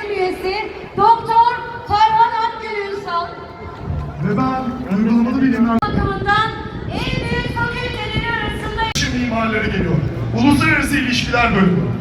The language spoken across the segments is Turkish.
öğretim üyesi Doktor Ferhan Akgül Ünsal Ve ben uygulamalı bilimler bakımından en büyük fakülteleri arasında Şimdi mimarları geliyor. Uluslararası İlişkiler Bölümü.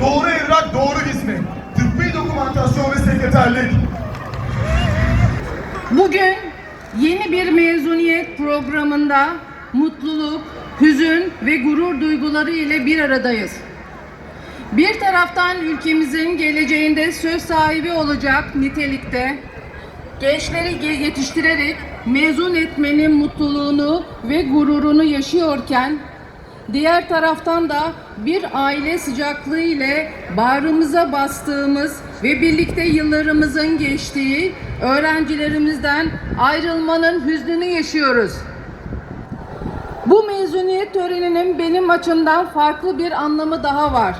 Doğru evrak, doğru hizmet. Tıbbi dokümantasyon ve sekreterlik. Bugün yeni bir mezuniyet programında mutluluk, hüzün ve gurur duyguları ile bir aradayız. Bir taraftan ülkemizin geleceğinde söz sahibi olacak nitelikte gençleri ge- yetiştirerek mezun etmenin mutluluğunu ve gururunu yaşıyorken diğer taraftan da bir aile sıcaklığı ile bağrımıza bastığımız ve birlikte yıllarımızın geçtiği öğrencilerimizden ayrılmanın hüznünü yaşıyoruz. Bu mezuniyet töreninin benim açımdan farklı bir anlamı daha var.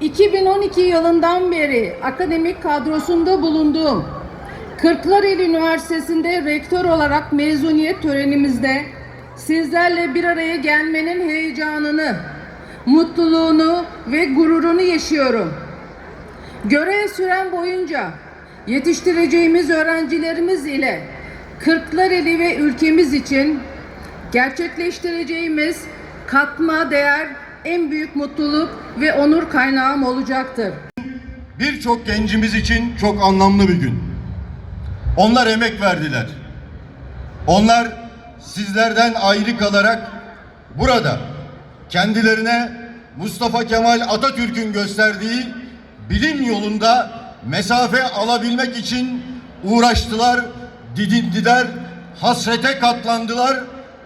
2012 yılından beri akademik kadrosunda bulunduğum Kırklareli Üniversitesi'nde rektör olarak mezuniyet törenimizde sizlerle bir araya gelmenin heyecanını, mutluluğunu ve gururunu yaşıyorum. Görev süren boyunca yetiştireceğimiz öğrencilerimiz ile Kırklareli ve ülkemiz için gerçekleştireceğimiz katma değer en büyük mutluluk ve onur kaynağım olacaktır. Birçok gencimiz için çok anlamlı bir gün. Onlar emek verdiler. Onlar sizlerden ayrı kalarak burada kendilerine Mustafa Kemal Atatürk'ün gösterdiği bilim yolunda mesafe alabilmek için uğraştılar, didindiler, hasrete katlandılar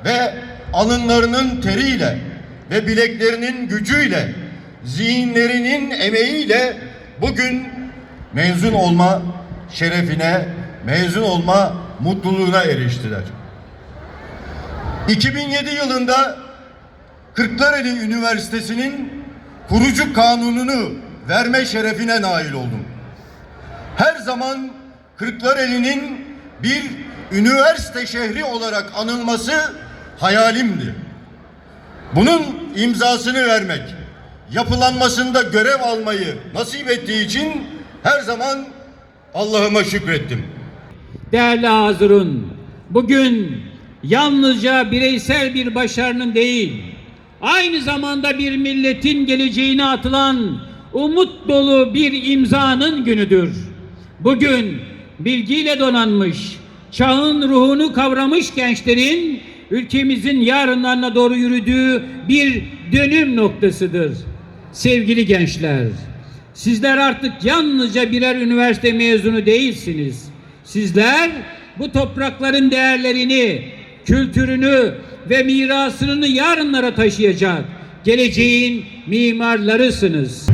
ve alınlarının teriyle ve bileklerinin gücüyle, zihinlerinin emeğiyle bugün mezun olma şerefine, mezun olma mutluluğuna eriştiler. 2007 yılında Kırklareli Üniversitesi'nin kurucu kanununu verme şerefine nail oldum. Her zaman Kırklareli'nin bir üniversite şehri olarak anılması hayalimdi. Bunun imzasını vermek, yapılanmasında görev almayı nasip ettiği için her zaman Allah'ıma şükrettim. Değerli Hazırun, bugün yalnızca bireysel bir başarının değil, aynı zamanda bir milletin geleceğine atılan umut dolu bir imzanın günüdür. Bugün bilgiyle donanmış, çağın ruhunu kavramış gençlerin ülkemizin yarınlarına doğru yürüdüğü bir dönüm noktasıdır. Sevgili gençler, sizler artık yalnızca birer üniversite mezunu değilsiniz. Sizler bu toprakların değerlerini, kültürünü ve mirasını yarınlara taşıyacak geleceğin mimarlarısınız.